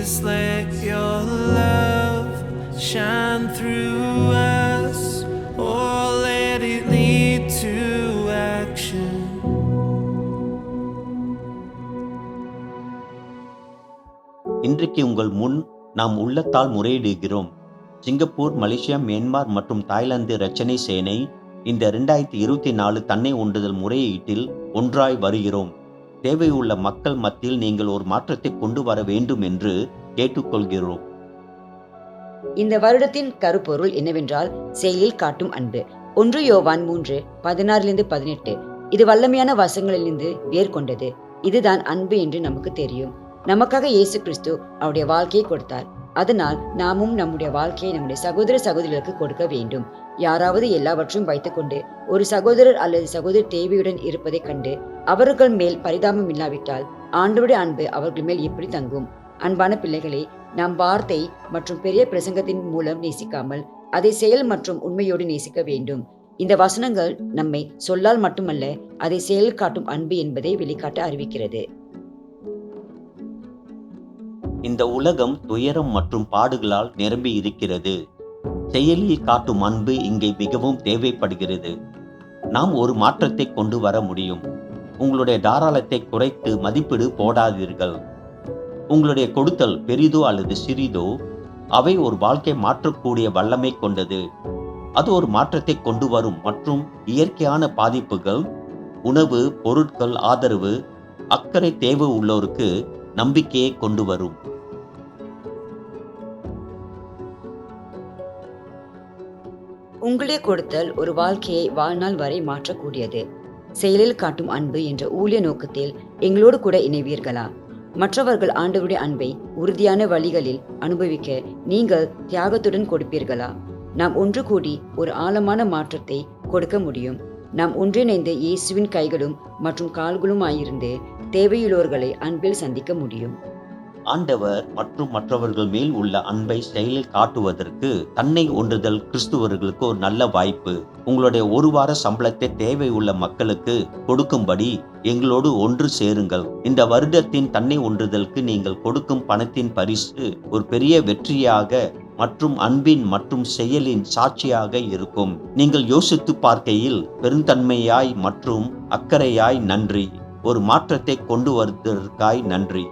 Jesus, let your love shine through us. Or let it lead to action. இன்றைக்கு உங்கள் முன் நாம் உள்ளத்தால் முறையிடுகிறோம் சிங்கப்பூர் மலேசியா மியான்மார் மற்றும் தாய்லாந்து ரச்சனை சேனை இந்த ரெண்டாயிரத்தி இருபத்தி நாலு தன்னை ஒன்றுதல் முறையீட்டில் ஒன்றாய் வருகிறோம் தேவையுள்ள மக்கள் மத்தியில் நீங்கள் ஒரு மாற்றத்தை கொண்டு வர வேண்டும் என்று கேட்டுக்கொள்கிறோம். இந்த வருடத்தின் கருப்பொருள் என்னவென்றால் செயலில் காட்டும் அன்பு. ஒன்று யோவான் மூன்று பதினாறிலிருந்து பதினெட்டு. இது வல்லமையான வசங்களிலிருந்து வேர் கொண்டது. இதுதான் அன்பு என்று நமக்கு தெரியும். நமக்காக இயேசு கிறிஸ்து அவருடைய வாழ்க்கையை கொடுத்தார். அதனால் நாமும் நம்முடைய வாழ்க்கையை நம்முடைய சகோதர சகோதரிகளுக்கு கொடுக்க வேண்டும். யாராவது எல்லாவற்றையும் வைத்துக்கொண்டு ஒரு சகோதரர் அல்லது சகோதரி தேவியுடன் இருப்பதைக் கண்டு அவர்கள் மேல் பரிதாபம் இல்லாவிட்டால் ஆண்டவருடைய அன்பு அவர்கள் மேல் எப்படி தங்கும்? அன்பான பிள்ளைகளே நாம் வார்த்தை மற்றும் பெரிய பிரசங்கத்தின் மூலம் நேசிக்காமல் அதை செயல் மற்றும் உண்மையோடு நேசிக்க வேண்டும். இந்த வசனங்கள் நம்மை சொல்லால் மட்டுமல்ல அதை செயல் காட்டும் அன்பு என்பதை வெளிக்காட்ட அறிவிக்கிறது. இந்த உலகம் துயரம் மற்றும் பாடுகளால் நிரம்பி இருக்கிறது செயலில் காட்டும் அன்பு இங்கே மிகவும் தேவைப்படுகிறது. நாம் ஒரு மாற்றத்தை கொண்டு வர முடியும். உங்களுடைய தாராளத்தை குறைத்து மதிப்பீடு போடாதீர்கள். உங்களுடைய கொடுத்தல் பெரிதோ அல்லது சிறிதோ அவை ஒரு வாழ்க்கை மாற்றக்கூடிய வல்லமை கொண்டது. அது ஒரு மாற்றத்தை கொண்டு வரும் மற்றும் இயற்கையான பாதிப்புகள் உணவு பொருட்கள் ஆதரவு அக்கறை தேவை உள்ளோருக்கு நம்பிக்கையை கொண்டு வரும். உங்களே கொடுத்தல் ஒரு வாழ்க்கையை வாழ்நாள் வரை மாற்றக்கூடியது. செயலில் காட்டும் அன்பு என்ற ஊழிய நோக்கத்தில் எங்களோடு கூட இணைவீர்களா? மற்றவர்கள் ஆண்டவருடைய அன்பை உறுதியான வழிகளில் அனுபவிக்க நீங்கள் தியாகத்துடன் கொடுப்பீர்களா? நாம் ஒன்று கூடி ஒரு ஆழமான மாற்றத்தை கொடுக்க முடியும். நாம் ஒன்றிணைந்து இயேசுவின் கைகளும் மற்றும் கால்களுமாயிருந்து தேவையுள்ளோர்களை அன்பில் சந்திக்க முடியும். ஆண்டவர் மற்றும் மற்றவர்கள் மேல் உள்ள அன்பை செயலில் காட்டுவதற்கு தன்னை ஒன்றுதல் கிறிஸ்துவர்களுக்கு ஒரு நல்ல வாய்ப்பு. உங்களுடைய ஒரு வார சம்பளத்தை தேவை உள்ள மக்களுக்கு கொடுக்கும்படி எங்களோடு ஒன்று சேருங்கள். இந்த வருடத்தின் தன்னை ஒன்றுதலுக்கு நீங்கள் கொடுக்கும் பணத்தின் பரிசு ஒரு பெரிய வெற்றியாக மற்றும் அன்பின் மற்றும் செயலின் சாட்சியாக இருக்கும். நீங்கள் யோசித்து பார்க்கையில் பெருந்தன்மையாய் மற்றும் அக்கறையாய் நன்றி. ஒரு மாற்றத்தை கொண்டு வருவதற்காய் நன்றி.